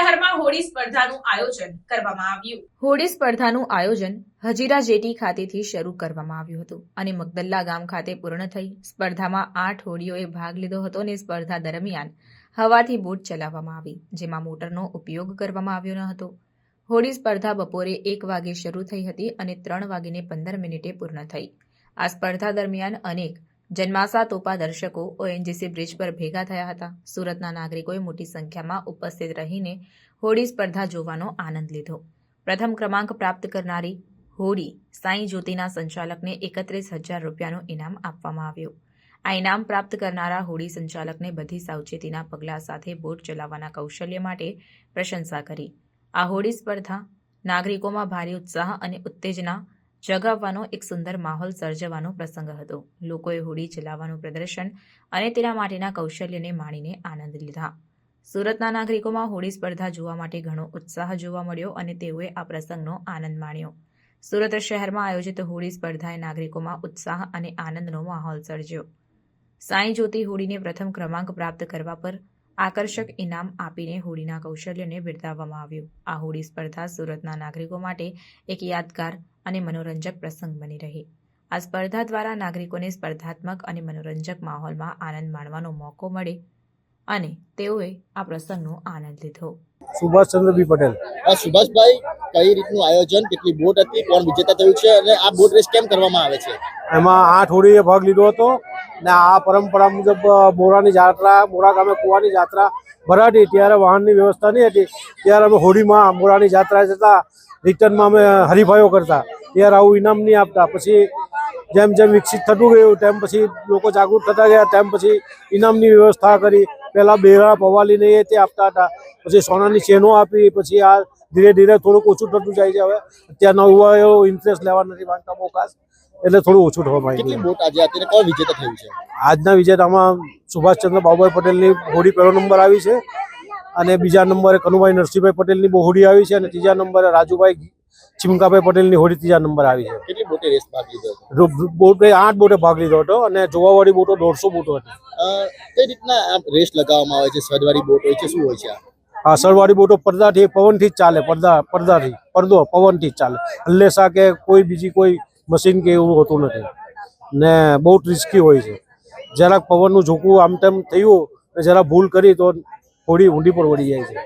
હોળી સ્પર્ધાનું આયોજન કરવામાં આવ્યું. હોળી સ્પર્ધાનું આયોજન હજીરા જેટી ખાતેથી શરૂ કરવામાં આવ્યું હતું અને મગદલ્લા ગામ ખાતે પૂર્ણ થઈ સ્પર્ધામાં આઠ હોડીઓએ ભાગ લીધો હતો અને સ્પર્ધા દરમિયાન હવાથી બોટ ચલાવવામાં આવી, જેમાં મોટરનો ઉપયોગ કરવામાં આવ્યો ન હતો. હોળી સ્પર્ધા બપોરે એક વાગે શરૂ થઈ હતી અને ત્રણ વાગીને પંદર મિનિટે પૂર્ણ થઈ. આ સ્પર્ધા દરમિયાન અનેક જન્માસા તોપા દર્શકો ઓએનજીસી બ્રિજ પર ભેગા થયા હતા. સુરતના નાગરિકોએ મોટી સંખ્યામાં ઉપસ્થિત રહીને હોળી સ્પર્ધા જોવાનો આનંદ લીધો. પ્રથમ ક્રમાંક પ્રાપ્ત કરનારી હોડી સાંઈ જ્યોતિના સંચાલકને એકત્રીસ હજાર રૂપિયાનું ઇનામ આપવામાં આવ્યું. આ ઇનામ પ્રાપ્ત કરનારા હોડી સંચાલકને બધી સાવચેતીના પગલાં સાથે બોટ ચલાવવાના કૌશલ્ય માટે પ્રશંસા કરી. આ હોડી સ્પર્ધા નાગરિકોમાં ભારે ઉત્સાહ અને ઉત્તેજના જગાવવાનો એક સુંદર માહોલ સર્જવાનો પ્રસંગ હતો. લોકોએ હોડી ચલાવવાનું પ્રદર્શન અને તેના માટેના કૌશલ્યને માણીને આનંદ લીધા. સુરતના નાગરિકોમાં હોળી સ્પર્ધા જોવા માટે ઘણો ઉત્સાહ જોવા મળ્યો અને તેઓએ આ પ્રસંગનો આનંદ માણ્યો. સુરત શહેરમાં આયોજિત હોળી સ્પર્ધાએ નાગરિકોમાં ઉત્સાહ અને આનંદનો માહોલ સર્જ્યો. સાંઈ જ્યોતિ હોળીને પ્રથમ ક્રમાંક પ્રાપ્ત કરવા પર આકર્ષક ઇનામ આપીને હોળીના કૌશલ્યને બિરદાવવામાં આવ્યું. આ હોળી સ્પર્ધા સુરતના નાગરિકો માટે એક યાદગાર અને મનોરંજક પ્રસંગ બની રહી. આ સ્પર્ધા દ્વારા નાગરિકોને સ્પર્ધાત્મક અને મનોરંજક માહોલમાં આનંદ માણવાનો મોકો મળે અને તેઓએ આ પ્રસંગનો આનંદ લીધો. સુભાષચંદ્ર બી પટેલ. આ સુભાષભાઈ કઈ રીતનું આયોજન કેટલી બોટ હતી કોણ વિજેતા થયું છે અને આ બોટ રેસ કેમ કરવામાં આવે છે? એમાં આઠ હોડીએ ભાગ લીધો હતો ને આ પરંપરા મુજબ મોરાની જાત્રા મોરા ગામે કુવાની જાત્રા ભરાતી ત્યારે વાહનની વ્યવસ્થા નહીં હતી. ત્યારે અમે હોડીમાં મોરાની જાત્રા જતા રિટર્નમાં અમે હરીફાઈઓ કરતા. ત્યારે આવું ઇનામ નહીં આપતા. પછી જેમ જેમ વિકસિત થતું ગયું તેમ પછી લોકો જાગૃત થતા ગયા તેમ પછી ઇનામની વ્યવસ્થા કરી. પહેલા બેરા પવાલીને એ તે આપતા હતા. પછી સોનાની ચેનો આપી પછી આ ધીરે ધીરે થોડુંક ઓછું થતું જાય છે હવે. અત્યારના એવો ઇન્ટરેસ્ટ લેવા નથી માંગતા બહુ ખાસ. એટલે થોડું ઓછું થવા માંગ્યું આજના વિજેતામાં સુભાષચંદ્ર બાબુભાઈ પટેલની હોડી પહેલો નંબર આવી છે. અને બીજા નંબરે કનુભાઈ નરસિંહભાઈ પટેલની બહુ હોડી આવી છે અને ત્રીજા નંબરે રાજુભાઈ ચિમકાભાઈ પટેલની હોડી ત્રીજા નંબર આવી છે. કેટલી બોટે રેસ ભાગ લીધો હતો? બોટે આઠ બોટે ભાગ લીધો હતો અને જોવાવાળી બોટો દોઢસો બોટો હતી. કઈ રીતના રેસ લગાવવામાં આવે છે? સદવાળી બોટ હોય છે? શું હોય છે આ? સરવાળી બોટો પડદાથી પવનથી જ ચાલે પડદા પડદાથી પડદો પવનથી જ ચાલે. હલ્લેસા કે કોઈ બીજી કોઈ મશીન કે એવું હોતું નથી. ને બહુ રિસ્કી હોય છે. જરાક પવનનું ઝોકવું આમ તેમ થયું જરા ભૂલ કરી તો હોડી ઊંડી પર વળી જાય છે.